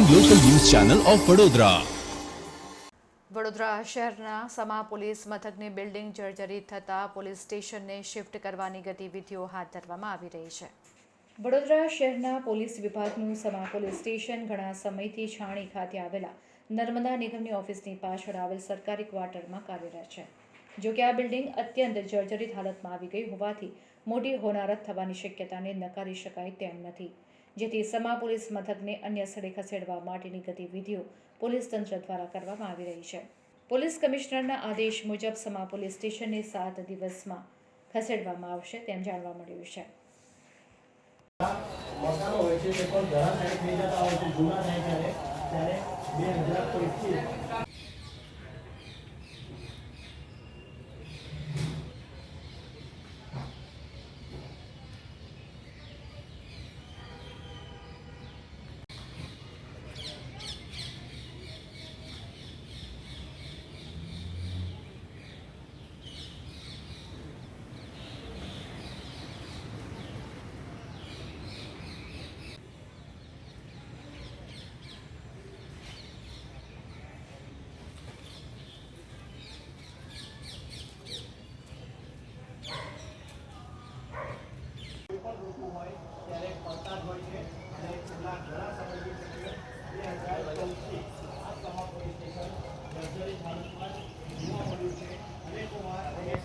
Channel of Vadodara Vadodara શહેરના Sama police મથકની building જર્જરિત થતાં પોલીસ સ્ટેશનને શિફ્ટ કરવાની ગતિવિધિઓ હાથ ધરવામાં આવી રહી છે. વડોદરા શહેરના પોલીસ વિભાગનું સમા પોલીસ સ્ટેશન ઘણા સમયથી છાણી ખાતે આવેલા નર્મદા નિગમની ઓફિસની પાછળ આવેલ સરકારી ક્વાર્ટરમાં કાર્યરત છે. જોકે આ બિલ્ડિંગ અત્યંત જર્જરિત હાલતમાં આવી ગઈ હોવાથી મોટી હોનારત થવાની શક્યતાને નકારી શકાય તેમ નથી. જેથી સમા પોલીસ મથકને અન્ય સ્થળે ખસેડવા માટેની ગતિવિધિઓ પોલીસ તંત્ર દ્વારા કરવામાં આવી રહી છે. પોલીસ કમિશનરના આદેશ મુજબ સમા પોલીસ સ્ટેશનને સાત દિવસમાં ખસેડવામાં આવશે તેમ જાણવા મળ્યું છે.